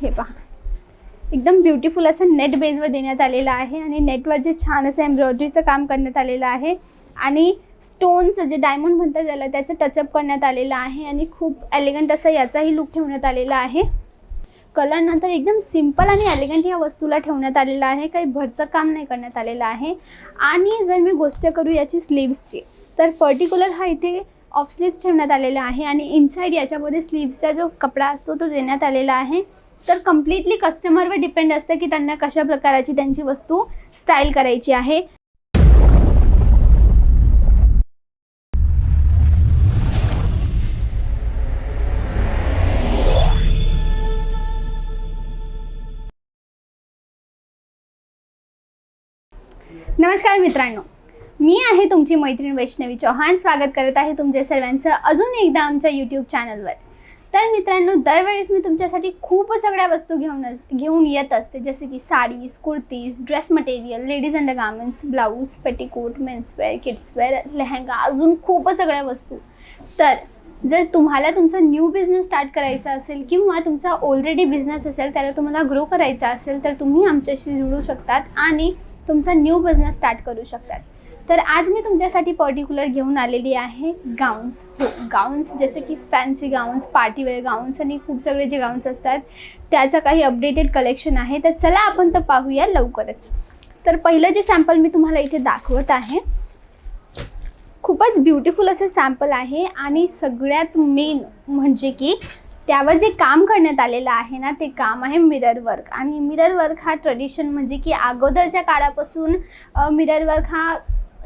हे पहा. एकदम ब्युटिफुल असं नेट बेसवर देण्यात आलेलं आहे आणि नेटवर जे छान असं एम्ब्रॉयडरीचं काम करण्यात आलेलं आहे आणि स्टोनचं जे डायमंड म्हणतात त्याला त्याचं टचअप करण्यात आलेलं आहे आणि खूप एलिगंट असा याचाही लुक ठेवण्यात आलेला आहे. कलर नंतर एकदम सिंपल आणि एलिगंट या वस्तूला ठेवण्यात आलेलं आहे काही भरचं काम नाही करण्यात आलेलं आहे. आणि जर मी गोष्ट करू याची स्लीव्सची तर पर्टिक्युलर हा इथे ऑफ स्लीव्स ठेवण्यात आलेला आहे आणि इनसाईड याच्यामध्ये स्लीव्सचा जो कपडा असतो तो देण्यात आलेला आहे. तर कम्प्लिटली कस्टमरवर डिपेंड असतं की त्यांना कशा प्रकाराची त्यांची वस्तू स्टाईल करायची आहे. नमस्कार मित्रांनो. मी आहे तुमची मैत्रीण वैष्णवी चौहान. स्वागत करत आहे तुमच्या सर्वांचं अजून एकदा आमच्या यूट्यूब चॅनलवर तर मित्रांनो दरवेळेस मी तुमच्यासाठी खूप सगळ्या वस्तू घेऊन घेऊन येत असते जसे की saris kurtis dress material ladies undergarments blouse petticoat menswear kidswear lehenga अजून खूप सगळ्या वस्तू. तर जर तुम्हाला तुमचा न्यू बिझनेस स्टार्ट करायचा असेल किंवा तुमचा ऑलरेडी बिझनेस असेल त्याला तुम्हाला ग्रो करायचा असेल तर तुम्ही आमच्याशी जुळू शकतात आणि तुमचा न्यू बिझनेस स्टार्ट करू शकतात. तर आज मी तुमच्यासाठी पर्टिक्युलर घेऊन आलेली आहे गाऊन्स हो गाऊन्स जसे की फॅन्सी गाऊन्स पार्टीवेअर गाऊन्स आणि खूप सगळे जे गाऊन्स असतात त्याचं काही अपडेटेड कलेक्शन आहे. तर चला आपण तर पाहूया लवकरच. तर पहिलं जे सॅम्पल मी तुम्हाला इथे दाखवत आहे खूपच ब्युटिफुल असं सॅम्पल आहे आणि सगळ्यात मेन म्हणजे की त्यावर जे काम करण्यात आलेलं आहे ना ते काम आहे मिरर वर्क आणि मिरर वर्क हा ट्रेडिशन म्हणजे की अगोदरच्या काळापासून मिरर वर्क हा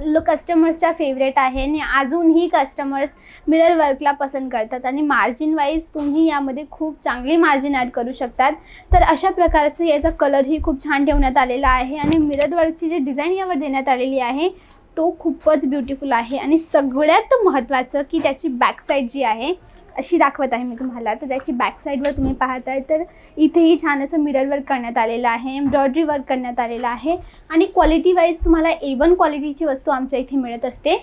लो कस्टमर्सच्या फेवरेट आहे आणि अजूनही कस्टमर्स मिरर वर्कला पसंत करतात. आणि मार्जिन वाईज तुम्ही यामध्ये खूप चांगली मार्जिन ॲड करू शकतात. तर अशा प्रकारचं याचा कलरही खूप छान ठेवण्यात आलेला आहे. आणि मिरर वर्कची जी डिझाईन यावर देण्यात आलेली आहे तो खूपच ब्युटिफुल आहे. आणि सगळ्यात महत्त्वाचं की त्याची बॅकसाईड जी आहे अशी दाखवत आहे मी तुम्हाला. तर त्याची बॅकसाईडवर तुम्ही पाहताय तर इथेही छान असं मिरर वर्क करण्यात आलेलं आहे एम्ब्रॉयडरी वर्क करण्यात आलेलं आहे आणि क्वालिटी वाईज तुम्हाला ए वन क्वालिटीची वस्तू आमच्या इथे मिळत असते.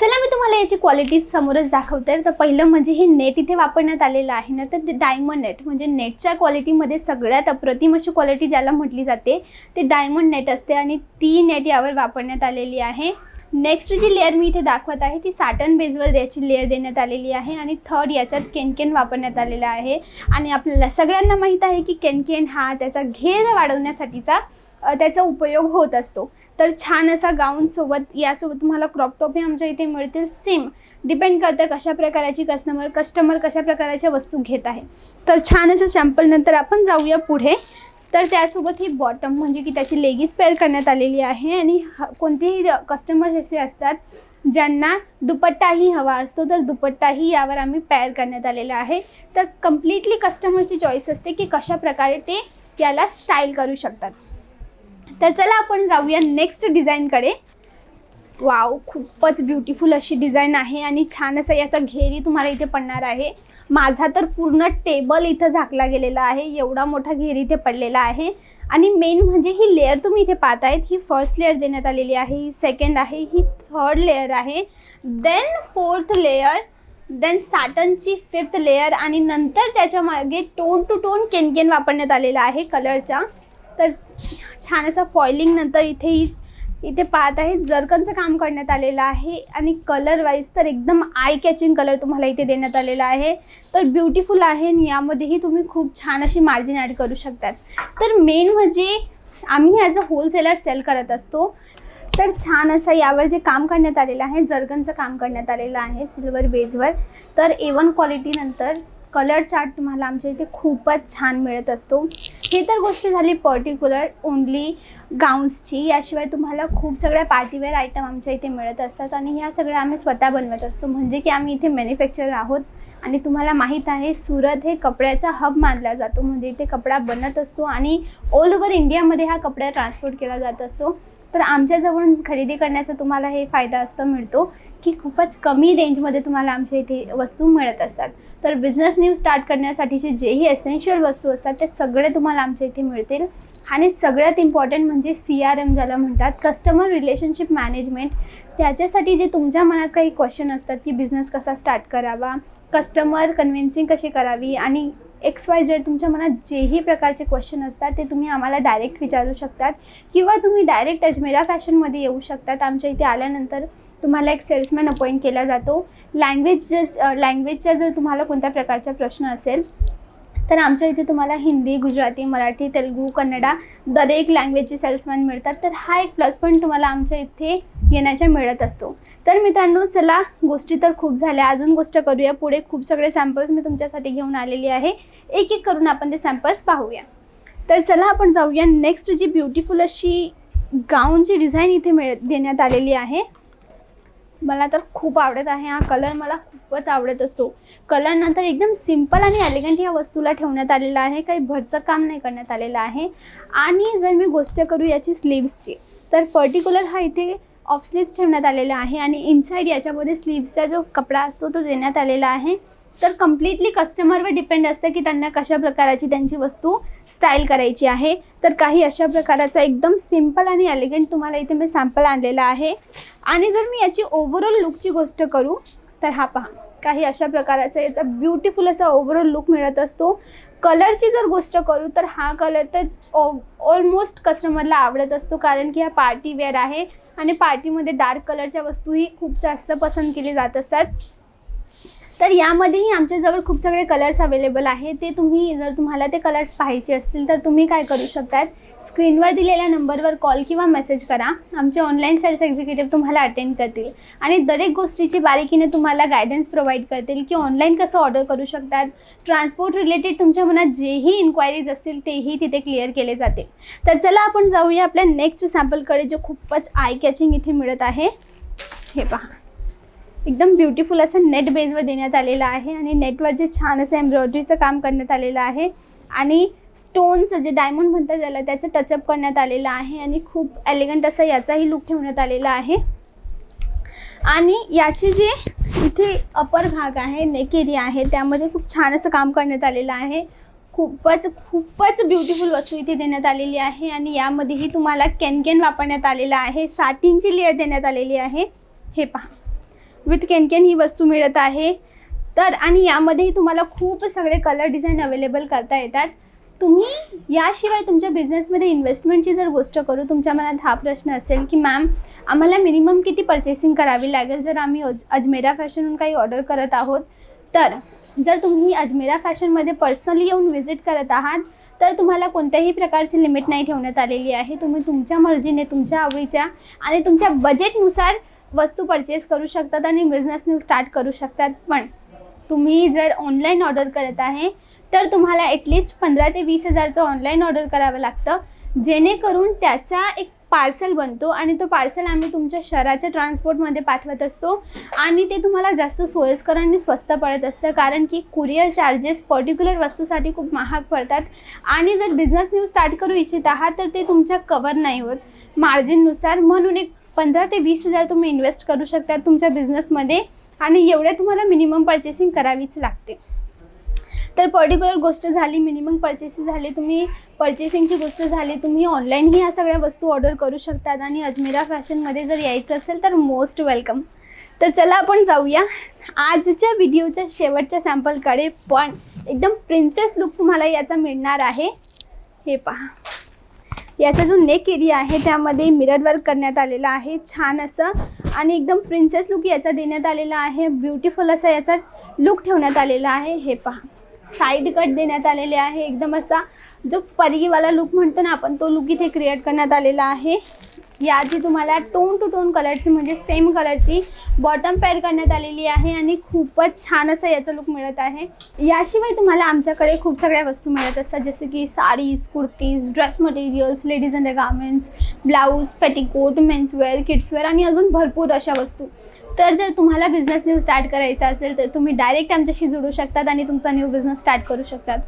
चला मी तुम्हाला याची क्वालिटी समोरच दाखवते. तर पहिलं म्हणजे हे नेट इथे वापरण्यात आलेलं आहे ना तर ते डायमंड नेट म्हणजे नेटच्या क्वालिटीमध्ये सगळ्यात अप्रतिम अशी क्वालिटी ज्याला म्हटली जाते ते डायमंड नेट असते आणि ती नेट यावर वापरण्यात आलेली आहे. नेक्स्ट जी लेअर मी इथे दाखवत आहे ती साटन बेजवर याची लेअर देण्यात आलेली आहे आणि थर्ड याच्यात केनकेन वापरण्यात आलेला आहे. आणि आपल्याला सगळ्यांना माहीत आहे की केनकेन हा त्याचा घेर वाढवण्यासाठीचा त्याचा उपयोग होत असतो. तर छान असा गाऊनसोबत यासोबत तुम्हाला क्रॉप टॉपही आमच्या इथे मिळतील. सेम डिपेंड करतं कशा प्रकाराची कस्टमर कस्टमर कशा प्रकाराच्या वस्तू घेत आहे. तर छान असं सॅम्पल नंतर आपण जाऊया पुढे. तर त्यासोबत ही बॉटम म्हणजे की त्याची लेगीज पेअर करण्यात आलेली आहे आणि ह- कोणतेही कस्टमर्स असे असतात ज्यांना दुपट्टाही हवा असतो तर दुपट्टाही यावर आम्ही पेअर करण्यात आलेला आहे. तर कम्प्लिटली कस्टमरची चॉईस असते की कशा प्रकारे ते याला स्टाईल करू शकतात. तर चला आपण जाऊया नेक्स्ट डिझाईनकडे वाव खूपच ब्युटिफुल अशी डिझाईन आहे आणि छान असं याचा घेरी तुम्हाला इथे पडणार आहे. माझा तर पूर्ण टेबल इथं झाकला गेलेला आहे. एवढा मोठा घेरी इथे पडलेला आहे. आणि मेन म्हणजे ही लेअर तुम्ही इथे पाहतायत ही फर्स्ट लेअर देण्यात आलेली आहे ही सेकंड आहे ही थर्ड लेअर आहे. देन फोर्थ लेअर देन साटनची फिफ्थ लेअर आणि नंतर त्याच्यामागे टोन टू टोन केनकेन वापरण्यात आलेला आहे कलरचा तर छान असं फॉइलिंग नंतर इथे इथे पाहत आहे जर्कनचं काम करण्यात आलेलं आहे आणि कलर वाईज तर एकदम आय कॅचिंग कलर तुम्हाला इथे देण्यात आलेला आहे. तर ब्युटिफुल आहे आणि यामध्येही तुम्ही खूप छान अशी मार्जिन ॲड करू शकतात. तर मेन म्हणजे आम्ही ॲज अ होलसेलर सेल करत असतो. तर छान असं यावर जे काम करण्यात आलेलं आहे जर्गनचं काम करण्यात आलेलं आहे सिल्वर बेजवर तर ए वन क्वालिटीनंतर कलर चार्ट तुम्हाला आमच्या इथे खूपच छान मिळत असतो. हे तर गोष्ट झाली पर्टिक्युलर ओनली गाऊन्सची याशिवाय तुम्हाला खूप सगळ्या पार्टीवेअर आयटम आमच्या इथे मिळत असतात आणि ह्या सगळ्या आम्ही स्वतः बनवत असतो. म्हणजे की आम्ही इथे मॅन्युफॅक्चरर आहोत आणि तुम्हाला माहीत आहे सुरत हे कपड्याचा हब मानला जातो. म्हणजे इथे कपडा बनत असतो आणि ऑल ओव्हर इंडियामध्ये हा कपडा ट्रान्सपोर्ट केला जात असतो. तर आमच्याजवळून खरेदी करण्याचा तुम्हाला हे फायदा असतो मिळतो की खूपच कमी रेंजमध्ये तुम्हाला आमच्या इथे वस्तू मिळत असतात. तर बिझनेस न्यू स्टार्ट करण्यासाठीचे जेही एसेन्शियल वस्तू असतात ते सगळे तुम्हाला आमच्या इथे मिळतील. आणि सगळ्यात इम्पॉर्टंट म्हणजे सी आर एम ज्याला म्हणतात कस्टमर रिलेशनशिप मॅनेजमेंट त्याच्यासाठी जे तुमच्या मनात काही क्वेश्चन असतात की बिझनेस कसा स्टार्ट करावा कस्टमर कन्व्हिन्सिंग कशी करावी आणि एक्स वाय झेड तुमच्या मनात जेही प्रकारचे क्वेश्चन असतात ते तुम्ही आम्हाला डायरेक्ट विचारू शकतात. किंवा तुम्ही डायरेक्ट अजमेरा फॅशनमध्ये येऊ शकतात. आमच्या इथे आल्यानंतर तुम्हाला एक सेल्समॅन अपॉइंट केला जातो. लँग्वेज जर लँग्वेजचा जर तुम्हाला कोणत्या प्रकारचा प्रश्न असेल तर आमच्या इथे तुम्हाला हिंदी गुजराती मराठी तेलुगू कन्नडा दरेक लँग्वेजचे सेल्समॅन मिळतात. तर हा एक प्लस पॉईंट तुम्हाला आमच्या इथे येण्याच्या मिळत असतो. तर मित्रांनो चला गोष्टी तर खूप झाल्या. अजून गोष्ट करूया. पुढे खूप सगळे सॅम्पल्स मी तुमच्यासाठी घेऊन आलेली आहे. एक एक करून आपण ते सॅम्पल्स पाहूया. तर चला आपण जाऊया. नेक्स्ट जी ब्युटिफुल अशी गाऊनची डिझाईन इथे मिळ देण्यात आलेली आहे. मला तर खूप आवडत आहे. हा कलर मला खूपच आवडत असतो. कलर नंतर एकदम सिंपल आणि एलिगंट या वस्तूला ठेवण्यात आलेला आहे. काही भरचं काम नाही करण्यात आलेलं आहे. आणि जर मी गोष्ट करू याची स्लीव्सची तर पर्टिक्युलर हा इथे ऑफ स्लीव्स ठेवण्यात आलेला आहे. आणि इनसाईड याच्यामध्ये स्लीव्सचा जो कपडा असतो तो देण्यात आलेला आहे. तर कम्प्लिटली कस्टमरवर डिपेंड असतं की त्यांना कशा प्रकाराची त्यांची वस्तू स्टाईल करायची आहे. तर काही अशा प्रकाराचा एकदम सिंपल आणि एलिगंट तुम्हाला इथे मी सॅम्पल आणलेला आहे. आणि जर मी याची ओव्हरऑल लुकची गोष्ट करू तर हा पहा. काही अशा प्रकाराचा याचा ब्युटिफुल असा ओव्हरऑल लुक मिळत असतो. कलरची जर गोष्ट करू तर हा कलर तर ऑलमोस्ट कस्टमरला आवडत असतो. कारण की हा पार्टी वेअर आहे आणि पार्टीमध्ये डार्क कलरच्या वस्तूही खूप जास्त पसंत केली जात असतात. तर यामध्येही आमच्याजवळ खूप सगळे कलर्स अवेलेबल आहे ते तुम्ही जर तुम्हाला ते कलर्स पाहायचे असतील तर तुम्ही काय करू शकतात? स्क्रीनवर दिलेल्या नंबरवर कॉल किंवा मेसेज करा. आमचे ऑनलाईन सेल्स एक्झिक्युटिव्ह तुम्हाला अटेंड करतील. आणि दरेक गोष्टीची बारीकीने तुम्हाला गायडन्स प्रोव्हाइड करतील की ऑनलाईन कसं ऑर्डर करू शकतात. ट्रान्सपोर्ट रिलेटेड तुमच्या मनात जेही इन्क्वायरीज असतील तेही तिथे क्लिअर केले जाते तर चला आपण जाऊया आपल्या नेक्स्ट सॅम्पलकडे जे खूपच आय कॅचिंग इथे मिळत आहे. हे पहा. एकदम ब्युटिफुल असं नेट बेसवर देण्यात आलेलं आहे आणि नेटवर जे छान असं एम्ब्रॉयडरीचं काम करण्यात आलेलं आहे. आणि स्टोनचं जे डायमंड म्हणतात त्याला त्याचं टचअप करण्यात आलेलं आहे आणि खूप एलिगंट असा याचाही लुक ठेवण्यात आलेला आहे. आणि याचे जे इथे अपर भाग आहे नेक एरिया आहे त्यामध्ये खूप छान असं काम करण्यात आलेलं आहे. खूपच खूपच ब्युटिफुल वस्तू इथे देण्यात आलेली आहे आणि यामध्येही तुम्हाला कॅनकॅन वापरण्यात आलेला आहे साटिनची लेअर देण्यात आलेली आहे. हे पहा. विथ केनकेन ही वस्तू मिळत आहे. तर आणि यामध्येही तुम्हाला खूप सगळे कलर डिझाईन अवेलेबल करता येतात. तुम्ही याशिवाय तुमच्या बिझनेसमध्ये इन्व्हेस्टमेंटची जर गोष्ट करू तुमच्या मनात हा प्रश्न असेल की मॅम आम्हाला मिनिमम किती पर्चेसिंग करावी लागेल जर आम्ही अज अजमेरा फॅशनहून काही ऑर्डर करत आहोत? तर जर तुम्ही अजमेरा फॅशनमध्ये पर्सनली येऊन व्हिजिट करत आहात तर तुम्हाला कोणत्याही प्रकारची लिमिट नाही ठेवण्यात आलेली आहे. तुम्ही तुमच्या मर्जीने तुमच्या आवडीच्या आणि तुमच्या बजेटनुसार वस्तू परचेस करू शकतात आणि बिझनेस न्यू स्टार्ट करू शकतात. पण तुम्ही जर ऑनलाईन ऑर्डर करत आहे तर तुम्हाला ॲटलिस्ट पंधरा ते वीस हजारचं ऑनलाईन ऑर्डर करावं लागतं. जेणेकरून त्याचा एक पार्सल बनतो आणि तो पार्सल आम्ही तुमच्या शहराच्या ट्रान्सपोर्टमध्ये पाठवत असतो. आणि ते तुम्हाला जास्त सोयीस्कर आणि स्वस्त पडत असतं कारण की कुरिअर चार्जेस पर्टिक्युलर वस्तूसाठी खूप महाग पडतात. आणि जर बिझनेस न्यू स्टार्ट करू इच्छित आहात तर ते तुमच्या कवर नाही होत. मार्जिननुसार म्हणून एक पंधरा ते वीस हजार तुम्ही इन्व्हेस्ट करू शकता तुमच्या बिझनेसमध्ये आणि एवढ्या तुम्हाला मिनिमम पर्चेसिंग करावीच लागते. तर पर्टिक्युलर गोष्ट झाली मिनिमम पर्चेसिंग झाली तुम्ही पर्चेसिंगची गोष्ट झाली तुम्ही ऑनलाईनही ह्या सगळ्या वस्तू ऑर्डर करू शकतात आणि अजमेरा फॅशनमध्ये जर यायचं असेल तर मोस्ट वेलकम तर चला आपण जाऊया. आजच्या व्हिडिओच्या शेवटच्या सॅम्पलकडे पण एकदम प्रिन्सेस लुक तुम्हाला याचा मिळणार आहे. हे पहा. याचा जो नेक एरिया आहे त्यामध्ये मिरर वर्क करण्यात आलेला आहे. छान असं. आणि एकदम प्रिन्सेस लुक याचा देण्यात आलेला आहे. ब्युटिफुल असा याचा लुक ठेवण्यात आलेला आहे. हे पहा. साईड कट देण्यात आलेले आहे. एकदम असा जो परीवाला लुक म्हणतो ना आपण तो लुक इथे क्रिएट करण्यात आलेला आहे. याआधी तुम्हाला टोन टू टोन कलरची म्हणजे सेम कलरची बॉटम पेअर करण्यात आलेली आहे आणि खूपच छान असं याचं लुक मिळत आहे. याशिवाय तुम्हाला आमच्याकडे खूप सगळ्या वस्तू मिळत असतात जसे की saris kurtis dress materials ladies undergarments blouse petticoat menswear kidswear आणि अजून भरपूर अशा वस्तू. तर जर तुम्हाला बिझनेस न्यू स्टार्ट करायचा असेल तर तुम्ही डायरेक्ट आमच्याशी जुळू शकतात आणि तुमचा न्यू बिझनेस स्टार्ट करू शकतात.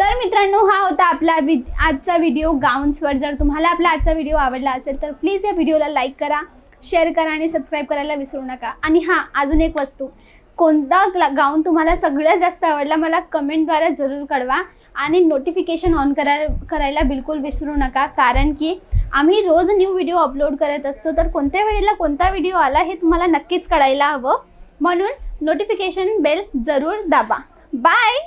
तर मित्रांनो हा होता आपला वि आजचा व्हिडिओ गाऊन्सवर जर तुम्हाला आपला आजचा व्हिडिओ आवडला असेल तर प्लीज या व्हिडिओला लाईक करा शेअर करा आणि सबस्क्राईब करायला विसरू नका. आणि हां अजून एक वस्तू. कोणता गाऊन तुम्हाला सगळ्यात जास्त आवडला मला कमेंटद्वारे जरूर कळवा. आणि नोटिफिकेशन ऑन कराय करायला बिलकुल विसरू नका. कारण की आम्ही रोज न्यू व्हिडिओ अपलोड करत असतो. तर कोणत्या वेळेला कोणता व्हिडिओ आला हे तुम्हाला नक्कीच कळायला हवं. म्हणून नोटिफिकेशन बेल जरूर दाबा. बाय